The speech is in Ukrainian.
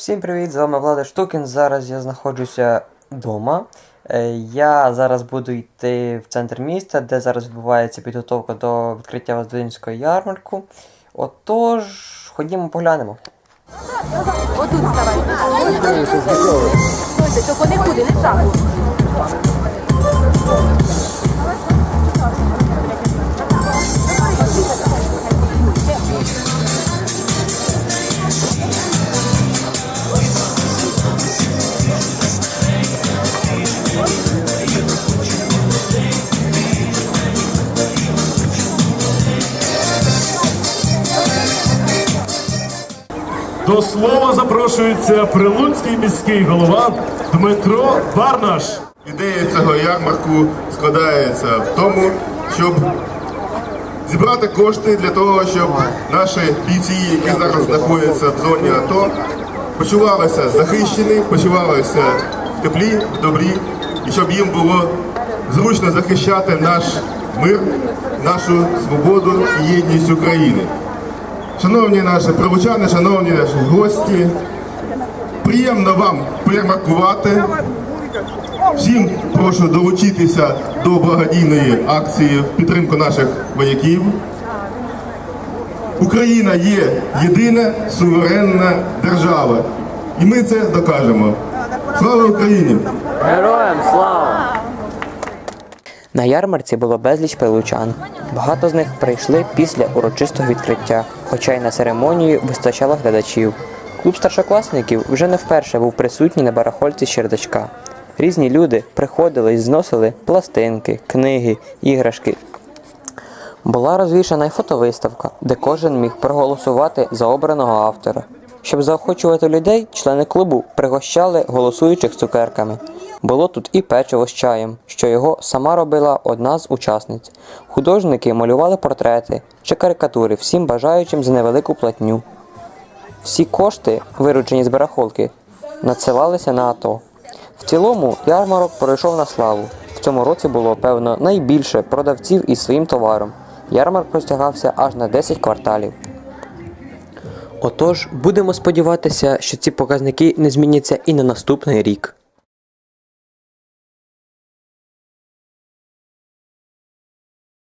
Всім привіт! З вами Влада Штукін. Зараз я знаходжуся вдома. Е, Я зараз буду йти в центр міста, де зараз відбувається підготовка до відкриття Воздвинського ярмарку. Отож, ходімо поглянемо. Отут ставай. Стойте, тільки не куди, не шагу. До слова запрошується прилуцький міський голова Дмитро Барнаш. Ідея цього ярмарку складається в тому, щоб зібрати кошти для того, щоб наші бійці, які зараз знаходяться в зоні АТО, почувалися захищені, почувалися в теплі, в добрі, і щоб їм було зручно захищати наш мир, нашу свободу і єдність України. Шановні наші правочани, шановні наші гості, приємно вам поярмаркувати. Всім прошу долучитися до благодійної акції в підтримку наших вояків. Україна є єдина суверенна держава. І ми це докажемо. Слава Україні! На ярмарці було безліч пилучан. Багато з них прийшли після урочистого відкриття, хоча й на церемонію вистачало глядачів. Клуб старшокласників вже не вперше був присутній на барахольці Щердачка. Різні люди приходили і зносили пластинки, книги, іграшки. Була розвішана й фотовиставка, де кожен міг проголосувати за обраного автора. Щоб заохочувати людей, члени клубу пригощали голосуючих цукерками. Було тут і печиво з чаєм, що його сама робила одна з учасниць. Художники малювали портрети чи карикатури всім бажаючим за невелику платню. Всі кошти, виручені з барахолки, надсилалися на АТО. В цілому ярмарок пройшов на славу. В цьому році було, певно, найбільше продавців із своїм товаром. Ярмарк простягався аж на 10 кварталів. Отож, будемо сподіватися, що ці показники не зміняться і на наступний рік.